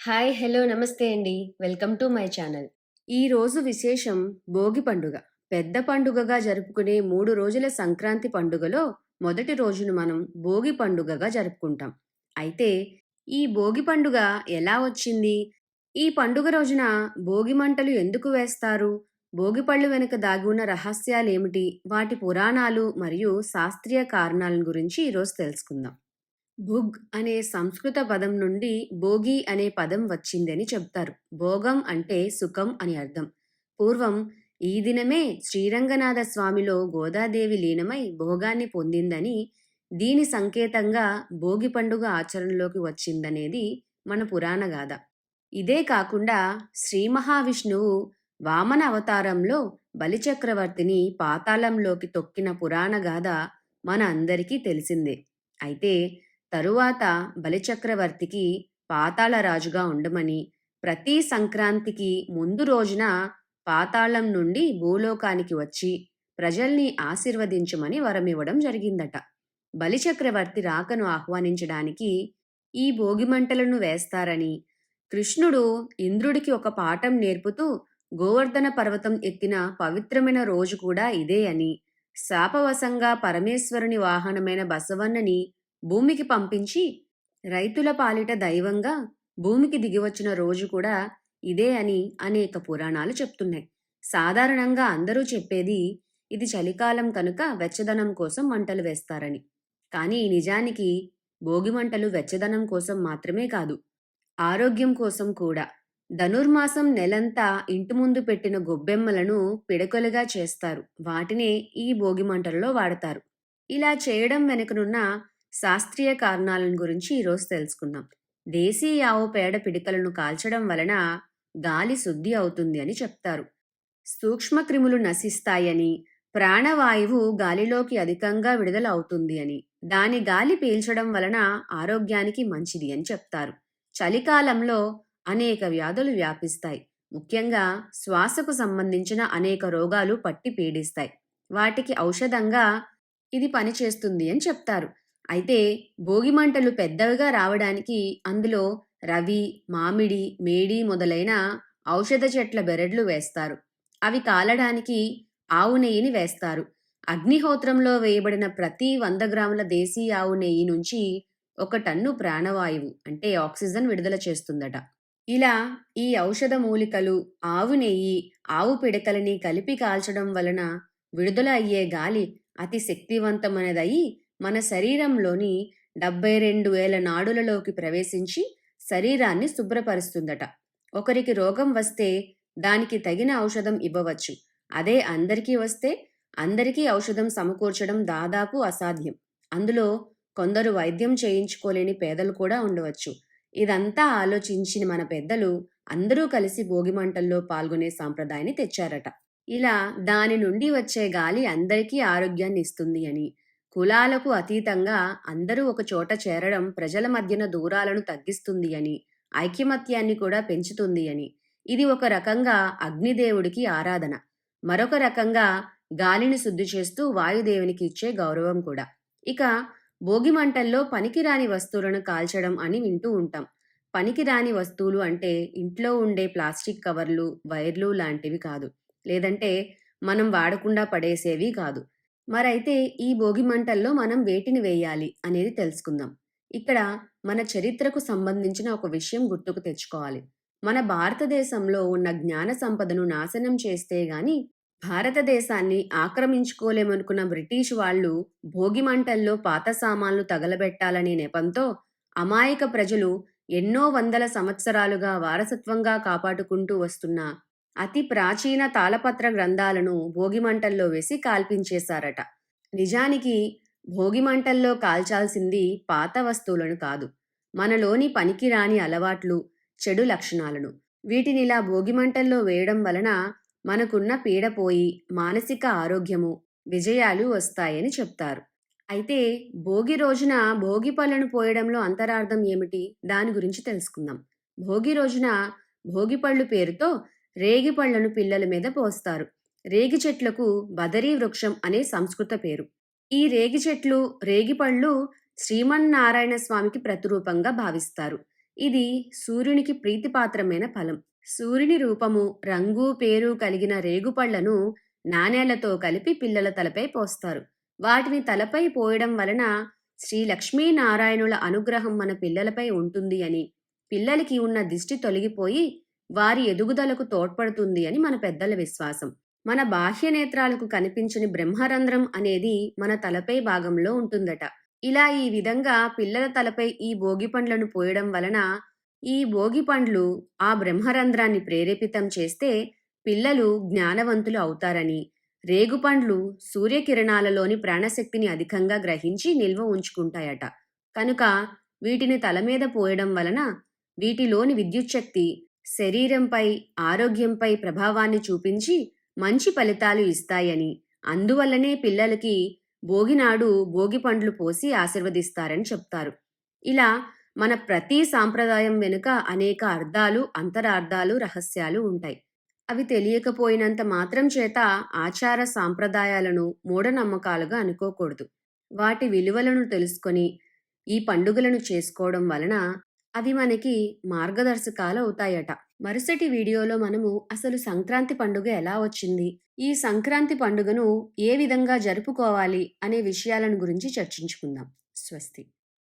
Hi hello నమస్తే అండి. Welcome to my channel. ఈ రోజు విశేషం భోగి పండుగ. పెద్ద పండుగగా జరుపుకునే మూడు రోజుల సంక్రాంతి పండుగలో మొదటి రోజును మనం భోగి పండుగగా జరుపుకుంటాం. అయితే ఈ భోగి పండుగ ఎలా వచ్చింది? ఈ పండుగ రోజున భోగి మంటలు ఎందుకు వేస్తారు? భోగి పళ్ళు వెనుక దాగి ఉన్న రహస్యాలేమిటి? వాటి పురాణాలు మరియు శాస్త్రీయ కారణాల గురించి ఈరోజు తెలుసుకుందాం. భుగ్ అనే సంస్కృత పదం నుండి భోగి అనే పదం వచ్చిందని చెప్తారు. భోగం అంటే సుఖం అని అర్థం. పూర్వం ఈ దినమే శ్రీరంగనాథ స్వామిలో గోదాదేవి లీనమై భోగాన్ని పొందిందని దీని సంకేతంగా భోగి పండుగ ఆచరణలోకి వచ్చిందనేది మన పురాణ గాథ. ఇదే కాకుండా శ్రీ మహావిష్ణువు వామన అవతారంలో బలిచక్రవర్తిని పాతాళంలోకి తొక్కిన పురాణ గాథ మన అందరికీ తెలిసిందే. అయితే తరువాత బలిచక్రవర్తికి పాతాళ రాజుగా ఉండమని ప్రతి సంక్రాంతికి ముందు రోజున పాతాళం నుండి భూలోకానికి వచ్చి ప్రజల్ని ఆశీర్వదించమని వరమివ్వడం జరిగిందట. బలిచక్రవర్తి రాకను ఆహ్వానించడానికి ఈ భోగిమంటలను వేస్తారని కృష్ణుడు ఇంద్రుడికి ఒక పాఠం నేర్పుతూ గోవర్ధన పర్వతం ఎత్తిన పవిత్రమైన రోజు కూడా ఇదే అని శాపవశంగా పరమేశ్వరుని వాహనమైన బసవన్నని భూమికి పంపించి రైతుల పాలిట దైవంగా భూమికి దిగివచ్చిన రోజు కూడా ఇదే అని అనేక పురాణాలు చెప్తున్నాయి. సాధారణంగా అందరూ చెప్పేది ఇది చలికాలం కనుక వెచ్చదనం కోసం మంటలు వేస్తారని. కానీ నిజానికి భోగి మంటలు వెచ్చదనం కోసం మాత్రమే కాదు ఆరోగ్యం కోసం కూడా. ధనుర్మాసం నెలంతా ఇంటి ముందు పెట్టిన గొబ్బెమ్మలను పిడకలుగా చేస్తారు. వాటినే ఈ భోగి మంటలలో వాడతారు. ఇలా చేయడం వెనుకనున్న శాస్త్రీయ కారణాలను గురించి ఈరోజు తెలుసుకుందాం. దేశీయ ఆవు పేడ పిడికలను కాల్చడం వలన గాలి శుద్ధి అవుతుంది అని చెప్తారు. సూక్ష్మక్రిములు నశిస్తాయని ప్రాణవాయువు గాలిలోకి అధికంగా విడుదల అవుతుంది అని దాని గాలి పీల్చడం వలన ఆరోగ్యానికి మంచిది అని చెప్తారు. చలికాలంలో అనేక వ్యాధులు వ్యాపిస్తాయి. ముఖ్యంగా శ్వాసకు సంబంధించిన అనేక రోగాలు పట్టి పీడిస్తాయి. వాటికి ఔషధంగా ఇది పనిచేస్తుంది అని చెప్తారు. అయితే భోగి మంటలు పెద్దవిగా రావడానికి అందులో రవి మామిడి మేడి మొదలైన ఔషధ చెట్ల బెరడ్లు వేస్తారు. అవి కాలడానికి ఆవు నెయ్యిని వేస్తారు. అగ్నిహోత్రంలో వేయబడిన ప్రతి వంద గ్రాముల దేశీ ఆవు నెయ్యి నుంచి ఒక టన్ను ప్రాణవాయువు అంటే ఆక్సిజన్ విడుదల చేస్తుందట. ఇలా ఈ ఔషధ మూలికలు ఆవు నెయ్యి ఆవు పిడకలని కలిపి కాల్చడం వలన విడుదల అయ్యే గాలి అతి శక్తివంతమైనదయ్యి మన శరీరంలోని డెబ్బై రెండు వేల నాడులలోకి ప్రవేశించి శరీరాన్ని శుభ్రపరుస్తుందట. ఒకరికి రోగం వస్తే దానికి తగిన ఔషధం ఇవ్వవచ్చు. అదే అందరికీ వస్తే అందరికీ ఔషధం సమకూర్చడం దాదాపు అసాధ్యం. అందులో కొందరు వైద్యం చేయించుకోలేని పేదలు కూడా ఉండవచ్చు. ఇదంతా ఆలోచించిన మన పెద్దలు అందరూ కలిసి భోగిమంటల్లో పాల్గొనే సాంప్రదాయాన్ని తెచ్చారట. ఇలా దాని నుండి వచ్చే గాలి అందరికీ ఆరోగ్యాన్ని ఇస్తుంది అని కులాలకు అతీతంగా అందరూ ఒక చోట చేరడం ప్రజల మధ్యన దూరాలను తగ్గిస్తుంది అని ఐక్యమత్యాన్ని కూడా పెంచుతుంది అని. ఇది ఒక రకంగా అగ్నిదేవుడికి ఆరాధన. మరొక రకంగా గాలిని శుద్ధి చేస్తూ వాయుదేవునికి ఇచ్చే గౌరవం కూడా. ఇక భోగి మంటల్లో పనికిరాని వస్తువులను కాల్చడం అని వింటూ ఉంటాం. పనికిరాని వస్తువులు అంటే ఇంట్లో ఉండే ప్లాస్టిక్ కవర్లు వైర్లు లాంటివి కాదు. లేదంటే మనం వాడకుండా పడేసేవి కాదు. మరైతే ఈ భోగి మంటల్లో మనం వేటిని వేయాలి అనేది తెలుసుకుందాం. ఇక్కడ మన చరిత్రకు సంబంధించిన ఒక విషయం గుర్తుకు తెచ్చుకోవాలి. మన భారతదేశంలో ఉన్న జ్ఞాన సంపదను నాశనం చేస్తే గాని భారతదేశాన్ని ఆక్రమించుకోలేమనుకున్న బ్రిటిష్ వాళ్ళు భోగి మంటల్లో పాత సామాన్లు తగలబెట్టాలనే నెపంతో అమాయక ప్రజలు ఎన్నో వందల సంవత్సరాలుగా వారసత్వంగా కాపాడుకుంటూ వస్తున్న అతి ప్రాచీన తాళపత్ర గ్రంథాలను భోగిమంటల్లో వేసి కాల్పించేశారట. నిజానికి భోగిమంటల్లో కాల్చాల్సింది పాత వస్తువులను కాదు మనలోని పనికిరాని అలవాట్లు చెడు లక్షణాలను. వీటినిలా భోగిమంటల్లో వేయడం వలన మనకున్న పీడపోయి మానసిక ఆరోగ్యము విజయాలు వస్తాయని చెప్తారు. అయితే భోగి రోజున భోగి పళ్ళను పోయడంలో అంతరార్థం ఏమిటి? దాని గురించి తెలుసుకుందాం. భోగి రోజున భోగిపళ్ళు పేరుతో రేగిపళ్ళను పిల్లల మీద పోస్తారు. రేగి చెట్లకు బదరీ వృక్షం అనే సంస్కృత పేరు. ఈ రేగి చెట్లు రేగిపళ్ళు శ్రీమన్నారాయణ స్వామికి ప్రతిరూపంగా భావిస్తారు. ఇది సూర్యునికి ప్రీతిపాత్రమైన ఫలం. సూర్యుని రూపము రంగు పేరు కలిగిన రేగుపళ్ళను నాణేలతో కలిపి పిల్లల తలపై పోస్తారు. వాటిని తలపై పోయడం వలన శ్రీ లక్ష్మీనారాయణుల అనుగ్రహం మన పిల్లలపై ఉంటుంది అని పిల్లలకి ఉన్న దిష్టి తొలగిపోయి వారి ఎదుగుదలకు తోడ్పడుతుంది అని మన పెద్దల విశ్వాసం. మన బాహ్య నేత్రాలకు కనిపించని బ్రహ్మరంధ్రం అనేది మన తలపై భాగంలో ఉంటుందట. ఇలా ఈ విధంగా పిల్లల తలపై ఈ భోగి పండ్లను పోయడం వలన ఈ భోగి పండ్లు ఆ బ్రహ్మరంధ్రాన్ని ప్రేరేపితం చేస్తే పిల్లలు జ్ఞానవంతులు అవుతారని రేగుపండ్లు సూర్యకిరణాలలోని ప్రాణశక్తిని అధికంగా గ్రహించి నిల్వ ఉంచుకుంటాయట. కనుక వీటిని తల మీద పోయడం వలన వీటిలోని విద్యుచ్ఛక్తి శరీరంపై ఆరోగ్యంపై ప్రభావాన్ని చూపించి మంచి ఫలితాలు ఇస్తాయని. అందువల్లనే పిల్లలకి భోగినాడు భోగి పండ్లు పోసి ఆశీర్వదిస్తారని చెప్తారు. ఇలా మన ప్రతి సాంప్రదాయం వెనుక అనేక అర్థాలు అంతరార్థాలు రహస్యాలు ఉంటాయి. అవి తెలియకపోయినంత మాత్రం చేత ఆచార సాంప్రదాయాలను మూఢనమ్మకాలుగా అనుకోకూడదు. వాటి విలువలను తెలుసుకొని ఈ పండుగలను చేసుకోవడం వలన అవి మనకి మార్గదర్శకాలు అవుతాయట మరుసటి వీడియోలో మనము అసలు సంక్రాంతి పండుగ ఎలా వచ్చింది? ఈ సంక్రాంతి పండుగను ఏ విధంగా జరుపుకోవాలి అనే విషయాలను గురించి చర్చించుకుందాం. స్వస్తి.